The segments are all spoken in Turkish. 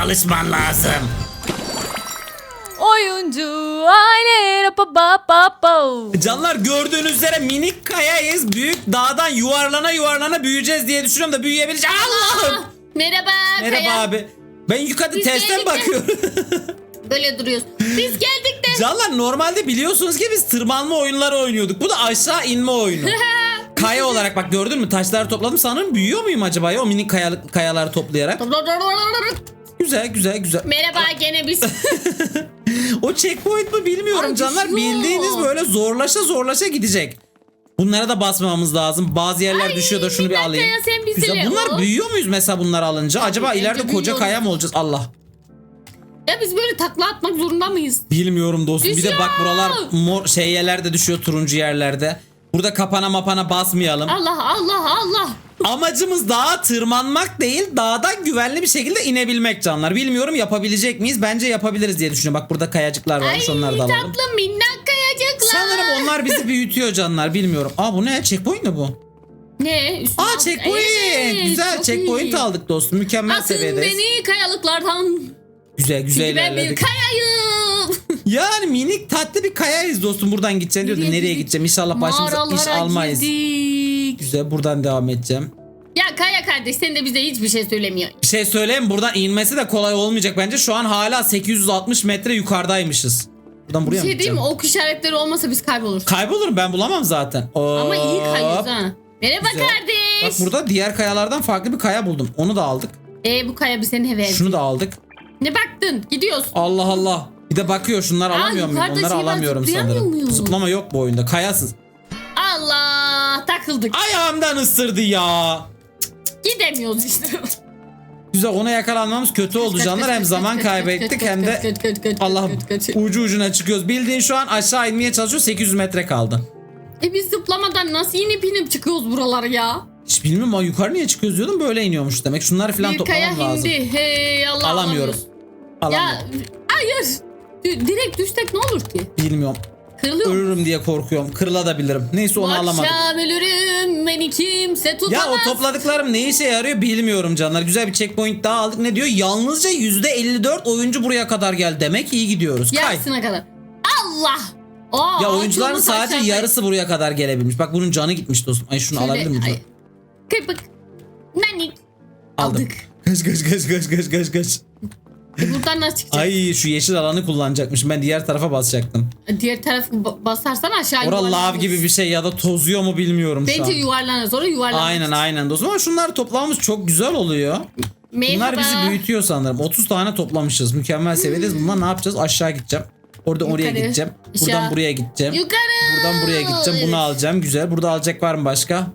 çalışman lazım. Oyuncu aile pa pa pa pa. Canlar gördüğünüz üzere minik kayayız. Büyük dağdan yuvarlana yuvarlana büyüyeceğiz diye düşünüyorum da büyüyebileceğiz. Allah'ım. Merhaba. Merhaba Kaya. abi. Ben yukarıda Biz testten geldik de. bakıyorum. Böyle duruyoruz. Biz geldik de. Canlar normalde biliyorsunuz ki biz tırmanma oyunları oynuyorduk. Bu da aşağı inme oyunu. Kaya olarak bak gördün mü taşları topladım. Sanırım büyüyor muyum acaba ya o minik kayalık, kayaları toplayarak? Güzel güzel güzel. Merhaba gene biz. O checkpoint mu bilmiyorum Ay, canlar. düşüyor. Bildiğiniz böyle zorlaşa zorlaşa gidecek. Bunlara da basmamamız lazım. Bazı yerler Ay, düşüyor da şunu bir bir alayım. ya, sen Güzel. Bunlar o. büyüyor muyuz mesela bunları alınca? Acaba bence ileride koca kaya mı olacağız? Allah. ya biz böyle takla atmak zorunda mıyız? Bilmiyorum dostum. Bir de Düşüyor. bak buralar mor şey yerlerde düşüyor turuncu yerlerde. Burada kapana mapana basmayalım. Allah Allah Allah. Amacımız dağa tırmanmak değil, dağdan güvenli bir şekilde inebilmek canlar. Bilmiyorum yapabilecek miyiz? Bence yapabiliriz diye düşünüyorum. Bak burada kayacıklar Ay varmış onları da alalım. tatlı minnak kayacaklar. Sanırım onlar bizi büyütüyor canlar bilmiyorum. Aa bu ne? Checkpoint mi bu? Ne? Üstüne Aa aldık. checkpoint. Evet, güzel çok checkpoint iyi. aldık dostum. Mükemmel Atın seviyedeyiz. beni kayalıklardan. Güzel güzel Çünkü ben bir ilerledik. kayayım. Yani minik tatlı bir kayayız dostum. Buradan gideceğim diyordu. Nereye Nereye gideceğim? İnşallah başımıza iş Mağaralara almayız. girdik. Güzel buradan devam edeceğim. Ya Kaya kardeş sen de bize hiçbir şey söylemiyor. Bir şey söyleyeyim buradan inmesi de kolay olmayacak bence. Şu an hala 860 metre yukarıdaymışız. Buradan buraya Bir mı şey değil gideceğim? mi? Ok işaretleri olmasa biz kayboluruz. Kaybolurum ben bulamam zaten. Ama iyi kayıyoruz ha. Merhaba Güzel. kardeş. Bak burada diğer kayalardan farklı bir kaya buldum. Onu da aldık. E bu kaya bir seni heve Şunu da aldık. Ne baktın? Gidiyoruz. Allah Allah. Bir de bakıyor şunlar alamıyor muyum? Onları şey alamıyorum sanırım. muyum? Zıplama yok bu oyunda. Kayasız. Takıldık. Ayağımdan ısırdı ya. Gidemiyoruz işte. Güzel ona yakalanmamız kötü oldu canlar. Hem zaman kaybettik hem de Allah'ım ucu ucuna çıkıyoruz. Bildiğin şu an aşağı inmeye çalışıyor. 800 metre kaldı. E biz zıplamadan nasıl inip inip çıkıyoruz buralara ya? Hiç bilmiyorum ama yukarı niye çıkıyoruz diyordum böyle iniyormuş demek. Şunları falan bir kaya toplamam lazım. hindi. Hey Allah Alamıyorum. alamıyoruz. Ya Alamıyorum. hayır. Direkt düşsek ne olur ki? Bilmiyorum. Kırılıyor mu? Ölürüm diye korkuyorum. Kırılabilirim. Neyse onu alamadım. Akşam ölürüm beni kimse tutamaz. Ya o topladıklarım ne işe yarıyor bilmiyorum canlar. Güzel bir checkpoint daha aldık. Ne diyor? Yalnızca %54 oyuncu buraya kadar geldi. Demek iyi gidiyoruz. Kay. Yarısına kadar. Allah. Aa, Ya oyuncuların sadece aşağıda. yarısı buraya kadar gelebilmiş. Bak bunun canı gitmiş dostum. Ay şunu Şöyle, alabilir miyim? ay, Kıpık. Nanik. Aldım. Aldık. Kaç kaç kaç kaç kaç kaç kaç. E buradan nasıl çıkacağız? Ay şu yeşil alanı kullanacakmışım. Ben diğer tarafa basacaktım. Diğer tarafı ba- basarsan aşağı Orada lav gibi bir şey ya da tozuyor mu bilmiyorum şu Bence an. yuvarlanırız. Orada yuvarlanırız. Aynen aynen dostum ama şunları toplamamız çok güzel oluyor. Bunlar Merhaba. bizi büyütüyor sanırım. 30 tane toplamışız. Mükemmel seviyedeyiz. Bunlar ne yapacağız? Aşağı gideceğim. Orada oraya Yukarı, gideceğim. Buradan aşağı. buraya gideceğim. Yukarı. Buradan buraya gideceğim. Bunu alacağım. Güzel. Burada alacak var mı başka?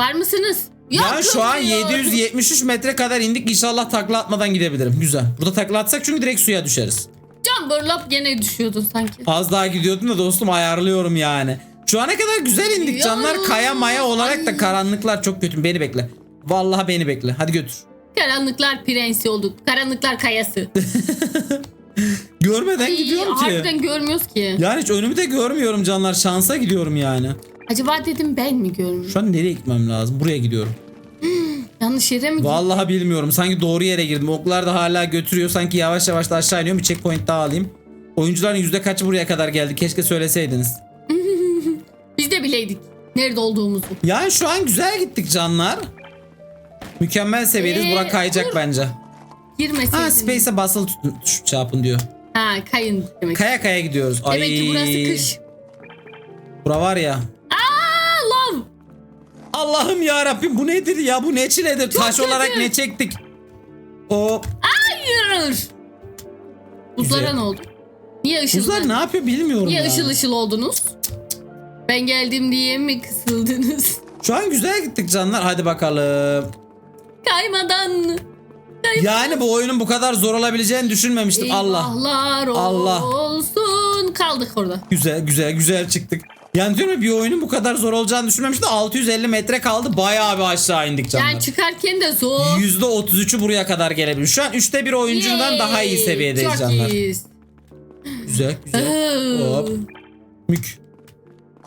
Var mısınız? Ya şu an Yakılıyor. 773 metre kadar indik. İnşallah takla atmadan gidebilirim. Güzel. Burada takla atsak çünkü direkt suya düşeriz. Cumberlap gene düşüyordun sanki. Az daha gidiyordum da dostum ayarlıyorum yani. Şu ana kadar güzel indik canlar. Ya. Kaya maya olarak da Ay. karanlıklar çok kötü. Beni bekle. Vallahi beni bekle. Hadi götür. Karanlıklar prensi olduk. Karanlıklar kayası. Görmeden gidiyorum ki. Harbiden görmüyoruz ki. Yani hiç önümü de görmüyorum canlar. Şansa gidiyorum yani. Acaba dedim ben mi görmüyorum? Şu an nereye gitmem lazım? Buraya gidiyorum. Yanlış yere mi gittim? Vallahi bilmiyorum. Sanki doğru yere girdim. Oklar da hala götürüyor. Sanki yavaş yavaş da aşağı iniyorum. Bir checkpoint daha alayım. Oyuncuların yüzde kaçı buraya kadar geldi? Keşke söyleseydiniz. Biz de bileydik nerede olduğumuzu. Yani şu an güzel gittik canlar. Mükemmel seviyedeyiz. Ee, Burak kayacak dur. bence. Girmeseydin. Ha Space'e basılı tutun tuş çarpın diyor. Ha kayın demek. Kaya kaya gidiyoruz. Ay. Demek ki burası kış. Bura var ya. Allah'ım ya Rabbim bu nedir ya? Bu ne çiledir? Taş kötü. olarak ne çektik? O Hayır. Buzlara Güzel. ne oldu? Niye ışıl? buzlar ne yapıyor bilmiyorum Niye ya. ışıl ışıl oldunuz? Ben geldim diye mi kısıldınız? Şu an güzel gittik canlar. Hadi bakalım. Kaymadan. Yani bu oyunun bu kadar zor olabileceğini düşünmemiştim. Allah. Eyvahlar Allah. olsun. Kaldık orada. Güzel güzel güzel çıktık. Yani diyorum ya bir oyunun bu kadar zor olacağını düşünmemiştim. 650 metre kaldı. Bayağı bir aşağı indik canlar. Yani çıkarken de zor. %33'ü buraya kadar gelebilir. Şu an üçte bir oyuncundan Yay! daha iyi seviyedeyiz Çok canlar. iyiyiz. Güzel güzel. Hop. Mük.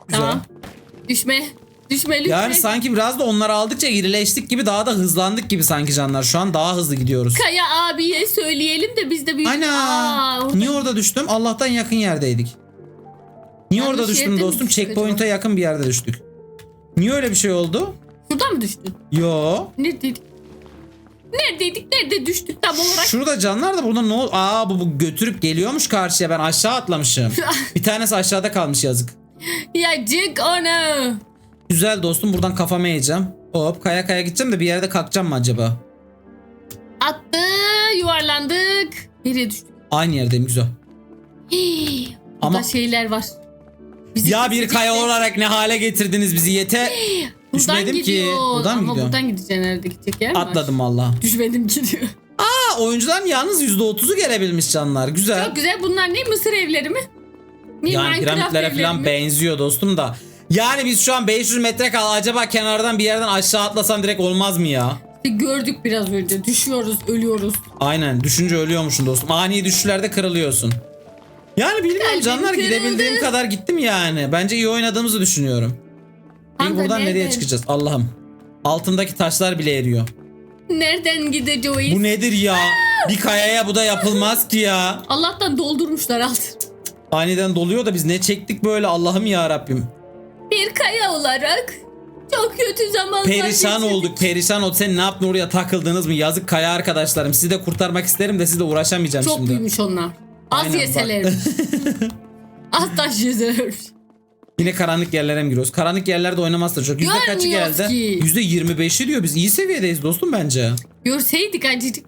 Güzel. Tamam. Düşme. Düşme lütfen. Yani sanki biraz da onları aldıkça irileştik gibi daha da hızlandık gibi sanki canlar. Şu an daha hızlı gidiyoruz. Kaya abiye söyleyelim de biz de bir... Ana! Aa, orada- Niye orada düştüm? Allah'tan yakın yerdeydik. Niye Yanlış orada düştüm yerde mi dostum? düştük Checkpoint'e acaba? yakın bir yerde düştük. Niye öyle bir şey oldu? Şuradan mı düştün? Yo. Neredeydik? Neredeydik? Nerede düştük tam olarak? Şurada canlar da burada ne ol? Aa bu, bu götürüp geliyormuş karşıya. Ben aşağı atlamışım. bir tanesi aşağıda kalmış yazık. Yacık onu. Güzel dostum buradan kafama yiyeceğim. Hop kaya kaya gideceğim de bir yerde kalkacağım mı acaba? Attı, yuvarlandık. Nereye düştük? Aynı yerdeyim güzel. Hii, Ama- şeyler var. Bizi Ya bir kaya olarak ne hale getirdiniz bizi yete. Buradan düşmedim ki. gidiyor. Buradan mı Ama gidiyorum? buradan gideceksin nerede gidecek yer mi var? Atladım valla. Düşmedim gidiyor. Aa oyuncuların yalnız %30'u gelebilmiş canlar. Güzel. Çok güzel. Bunlar ne? Mısır evleri mi? Ne Yani Minecraft piramitlere evleri falan mi? benziyor dostum da. Yani biz şu an 500 metre kal acaba kenardan bir yerden aşağı atlasam direkt olmaz mı ya? İşte gördük biraz önce. Düşüyoruz, ölüyoruz. Aynen düşünce ölüyormuşsun dostum. Ani düşüşlerde kırılıyorsun. Yani bilmiyorum Kalbim canlar kırıldı. gidebildiğim kadar gittim yani. Bence iyi oynadığımızı düşünüyorum. Kanka, buradan nereye nereden? çıkacağız Allah'ım. Altındaki taşlar bile eriyor. Nereden gideceğiz? Bu nedir ya? Bir kayaya bu da yapılmaz ki ya. Allah'tan doldurmuşlar altı. Aniden doluyor da biz ne çektik böyle Allah'ım ya Rabbim. Bir kaya olarak çok kötü zamanlar Perişan geçirdik. olduk perişan olduk. Sen ne yaptın oraya takıldınız mı? Yazık kaya arkadaşlarım. Sizi de kurtarmak isterim de siz de uğraşamayacağım Çok şimdi. büyümüş onlar. Az Aynen, yeselermiş. Az taş yeselermiş. Yine karanlık yerlere mi giriyoruz? Karanlık yerlerde oynamazsa çok. Yüzde kaçı Görmüyoruz geldi? ki. Yüzde 25'i diyor. Biz iyi seviyedeyiz dostum bence. Görseydik acıcık.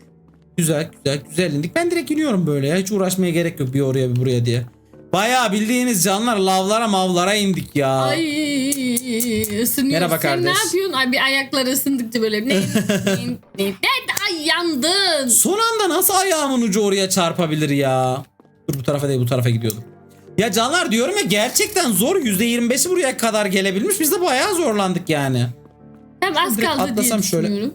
Güzel güzel güzel indik. Ben direkt iniyorum böyle ya. Hiç uğraşmaya gerek yok bir oraya bir buraya diye. Bayağı bildiğiniz canlar lavlara mavlara indik ya. Ay ısınıyor. Merhaba Sen ne kardeş. yapıyorsun? Ay bir ayakları ısındıkça böyle ne ne ne ne ay yandın. Son anda nasıl ayağımın ucu oraya çarpabilir ya? Dur bu tarafa değil bu tarafa gidiyordum. Ya canlar diyorum ya gerçekten zor. %25'i buraya kadar gelebilmiş. Biz de bayağı zorlandık yani. Hem az Direkt kaldı diye atlasam şöyle. düşünüyorum.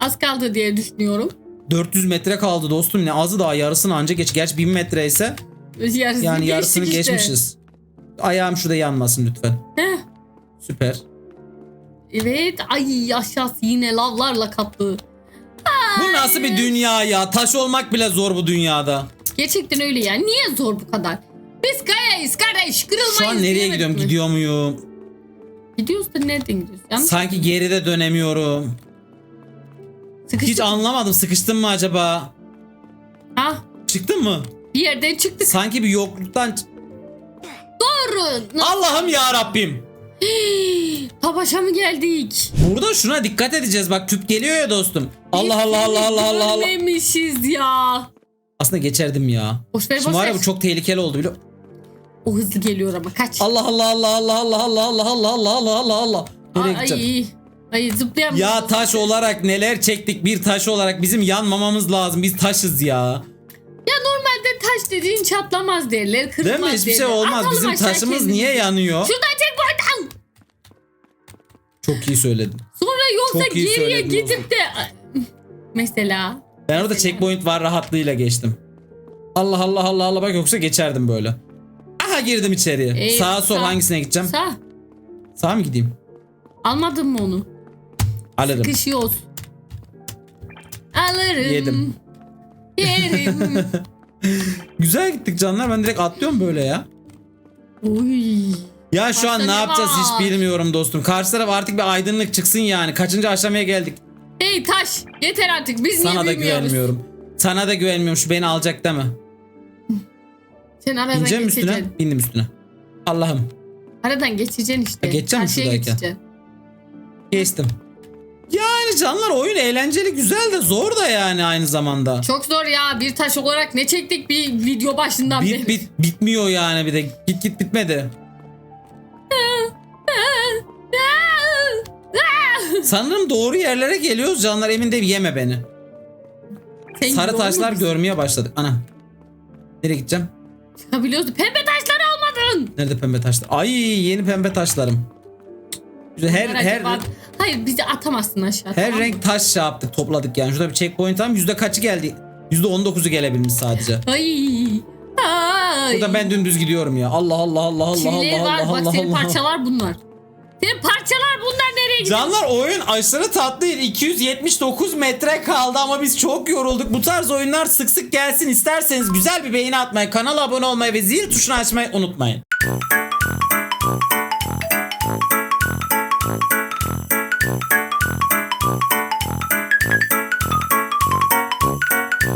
Az kaldı diye düşünüyorum. 400 metre kaldı dostum ne azı daha yarısını anca geç. Gerçi 1000 metre ise Yarısını yani yarısını işte. geçmişiz. Ayağım şurada yanmasın lütfen. Heh, Süper. evet ay aşağısı yine lavlarla kaplı. Bu nasıl bir dünya ya? Taş olmak bile zor bu dünyada. Gerçekten öyle ya. Niye zor bu kadar? Biz kayayız kardeş kırılmayız. Şu an nereye gidiyorum? mi? Gidiyor muyum? Gidiyoruz da nereden gidiyoruz? Yanlış Sanki geride dönemiyorum. Sıkıştık. Hiç anlamadım. Sıkıştım mı acaba? Ha, Çıktın mı? bir yerden çıktık. Sanki bir yokluktan... Doğru. Allah'ım ya Rabbim. Papaşa mı geldik? Burada şuna dikkat edeceğiz. Bak tüp geliyor ya dostum. Allah Allah Allah Allah Allah Allah. Ya. Aslında geçerdim ya. Boş ver boş Şimdi var ya ver. bu çok tehlikeli oldu biliyor O hızlı geliyor ama kaç. Allah Allah Allah Allah Allah Allah Allah Allah Allah Allah Allah Allah. Nereye Ay, gideceğim? ay, ay zıplayamıyorum. Ya taş olarak neler çektik bir taş olarak bizim yanmamamız lazım. Biz taşız ya. Ya normalde taş dediğin çatlamaz derler. Kırılmaz Değil mi? Hiçbir şey derler. olmaz. Atalım Bizim aşağı taşımız kendimizi. niye yanıyor? Şuradan çek buradan. Çok iyi söyledin. Sonra yoksa Çok iyi geriye söyledin gidip de mesela Ben orada checkpoint var rahatlığıyla geçtim. Allah Allah Allah Allah bak yoksa geçerdim böyle. Aha girdim içeriye. Ee, Sağa sol sağ- hangisine gideceğim? sağ Sağa mı gideyim? almadın mı onu? Alırım. Kışıyoruz. Alırım. Yedim. Yerim. Güzel gittik canlar. Ben direkt atlıyorum böyle ya. Oy. Ya şu an Başta ne ne yapacağız var? hiç bilmiyorum dostum. Karşı taraf artık bir aydınlık çıksın yani. Kaçıncı aşamaya geldik? Hey taş yeter artık biz Sana da niye bilmiyoruz? güvenmiyorum. Sana da güvenmiyorum. Şu beni alacak deme. Sen aradan İneceğim geçeceksin. üstüne. Bindim üstüne. Allah'ım. Aradan geçeceksin işte. Ha, geçeceğim mi Karşıya şuradayken? geçeceksin. Geçtim. Yani canlar oyun eğlenceli güzel de zor da yani aynı zamanda. Çok zor ya bir taş olarak ne çektik bir video başından Bit beri. bit bitmiyor yani bir de. Git git bitmedi. Sanırım doğru yerlere geliyoruz canlar emin değilim yeme beni. Sen Sarı taşlar musun? görmeye başladık. Ana. Nereye gideceğim? Çıkabiliyorsun. Pembe taşları almadın. Nerede pembe taşlar? Ay yeni pembe taşlarım. Her Bunlar her acaba- Hayır bizi atamazsın aşağı. her tamam renk taş şey yaptık topladık yani. Şurada bir checkpoint tam yüzde kaçı geldi? Yüzde on dokuzu gelebilmiş sadece. Ay. Ay. Burada ben dümdüz gidiyorum ya. Allah Allah Allah Allah Çivileri Allah var Allah bak Allah senin Allah. parçalar bunlar. Senin parçalar gidiyoruz. Canlar oyun aşırı tatlıydı. 279 metre kaldı ama biz çok yorulduk. Bu tarz oyunlar sık sık gelsin isterseniz güzel bir beğeni atmayı, kanala abone olmayı ve zil tuşunu açmayı unutmayın.